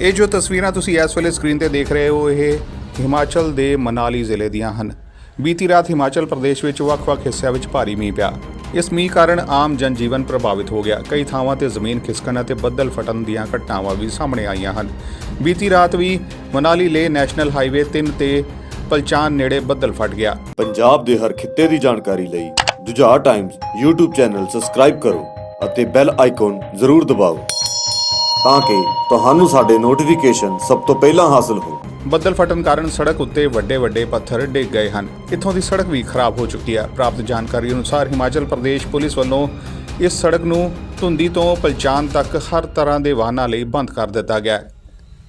ਇਹ ਜੋ ਤਸਵੀਰਾਂ ਤੁਸੀਂ ਇਸ ਵੇਲੇ ਸਕਰੀਨ ਤੇ ਦੇਖ ਰਹੇ ਹੋ, ਇਹ ਹਿਮਾਚਲ ਦੇ ਮਨਾਲੀ ਜ਼ਿਲ੍ਹੇ ਦੀਆਂ ਹਨ। ਬੀਤੀ ਰਾਤ ਹਿਮਾਚਲ ਪ੍ਰਦੇਸ਼ ਵਿੱਚ ਵੱਖ-ਵੱਖ ਹਿੱਸਿਆਂ ਵਿੱਚ ਭਾਰੀ ਮੀਂਹ ਪਿਆ। ਇਸ ਮੀਂਹ ਕਾਰਨ ਆਮ ਜਨਜੀਵਨ ਪ੍ਰਭਾਵਿਤ ਹੋ ਗਿਆ। ਕਈ ਥਾਵਾਂ ਤੇ ਜ਼ਮੀਨ ਖਿਸਕਣ ਅਤੇ ਬੱਦਲ ਫਟਣ ਦੀਆਂ ਘਟਨਾਵਾਂ ਵੀ ਸਾਹਮਣੇ ਆਈਆਂ ਹਨ। ਬੀਤੀ ਰਾਤ ਵੀ ਮਨਾਲੀ ਲੇ ਨੈਸ਼ਨਲ ਹਾਈਵੇ 3 ਤੇ ਪਲਚਾਨ ਨੇੜੇ ਬੱਦਲ ਫਟ ਗਿਆ। ਪੰਜਾਬ ਦੇ ਹਰ ਖਿੱਤੇ ਦੀ ਜਾਣਕਾਰੀ ਲਈ Jujhar times YouTube channel subscribe ਕਰੋ ਅਤੇ ਬੈਲ ਆਈਕਨ ਜ਼ਰੂਰ ਦਬਾਓ। ਤਾਂ ਕਿ ਤੁਹਾਨੂੰ ਸਾਡੇ ਨੋਟੀਫਿਕੇਸ਼ਨ ਸਭ ਤੋਂ ਪਹਿਲਾਂ ਹਾਸਲ ਹੋਣ। ਬੱਦਲ ਫਟਣ ਕਾਰਨ ਸੜਕ ਉੱਤੇ ਵੱਡੇ ਵੱਡੇ ਪੱਥਰ ਡਿੱਗ ਗਏ ਹਨ। ਇੱਥੋਂ ਦੀ ਸੜਕ ਵੀ ਖਰਾਬ ਹੋ ਚੁੱਕੀ ਹੈ ਪ੍ਰਾਪਤ ਜਾਣਕਾਰੀ ਅਨੁਸਾਰ ਹਿਮਾਚਲ ਪ੍ਰਦੇਸ਼ ਪੁਲਿਸ ਵੱਲੋਂ ਇਸ ਸੜਕ ਨੂੰ ਧੁੰਦੀ ਤੋਂ ਪਲਚਾਨ ਤੱਕ ਹਰ ਤਰ੍ਹਾਂ ਦੇ ਵਾਹਨਾਂ ਲਈ ਬੰਦ ਕਰ ਦਿੱਤਾ ਗਿਆ ਹੈ।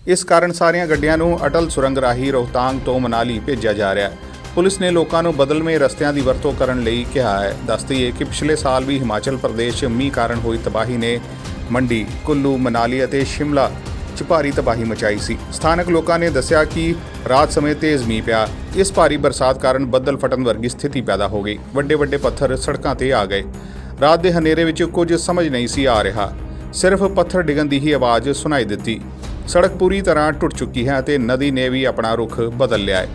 ਇਸ ਕਾਰਨ ਸਾਰੀਆਂ ਗੱਡੀਆਂ ਨੂੰ ਅਟਲ ਸੁਰੰਗ ਰਾਹੀਂ ਰੋਹਤਾਂਗ ਤੋਂ ਮਨਾਲੀ ਭੇਜਿਆ ਜਾ ਰਿਹਾ ਹੈ। ਪੁਲਿਸ ਨੇ ਲੋਕਾਂ ਨੂੰ ਬਦਲਵੇਂ ਰਸਤਿਆਂ ਦੀ ਵਰਤੋਂ ਕਰਨ ਲਈ ਕਿਹਾ ਹੈ। ਦੱਸਦੀ ਹੈ ਕਿ ਪਿਛਲੇ ਸਾਲ ਵੀ ਹਿਮਾਚਲ ਪ੍ਰਦੇਸ਼ ਮੀਂਹ ਕਾਰਨ ਹੋਈ ਤਬਾਹੀ ਨੇ ਮੰਡੀ, ਕੁੱਲੂ, ਮਨਾਲੀ ਅਤੇ ਸ਼ਿਮਲਾ 'ਚ ਭਾਰੀ ਤਬਾਹੀ ਮਚਾਈ ਸੀ। ਸਥਾਨਕ ਲੋਕਾਂ ਨੇ ਦੱਸਿਆ ਕਿ ਰਾਤ ਸਮੇਂ ਤੇਜ਼ ਮੀਂਹ ਪਿਆ। ਇਸ ਭਾਰੀ ਬਰਸਾਤ ਕਾਰਨ ਬੱਦਲ ਫਟਣ ਵਰਗੀ ਸਥਿਤੀ ਪੈਦਾ ਹੋ ਗਈ। ਵੱਡੇ ਵੱਡੇ ਪੱਥਰ ਸੜਕਾਂ ਤੇ ਆ ਗਏ। ਰਾਤ ਦੇ ਹਨੇਰੇ ਵਿੱਚ ਕੁਝ ਸਮਝ ਨਹੀਂ ਸੀ ਆ ਰਿਹਾ। ਸਿਰਫ ਪੱਥਰ ਡਿੱਗਣ ਦੀ ਹੀ ਆਵਾਜ਼ ਸੁਣਾਈ ਦਿੱਤੀ। ਸੜਕ ਪੂਰੀ ਤਰ੍ਹਾਂ ਟੁੱਟ ਚੁੱਕੀ ਹੈ ਅਤੇ ਨਦੀ ਨੇ ਵੀ ਆਪਣਾ ਰੁਖ ਬਦਲ ਲਿਆ ਹੈ।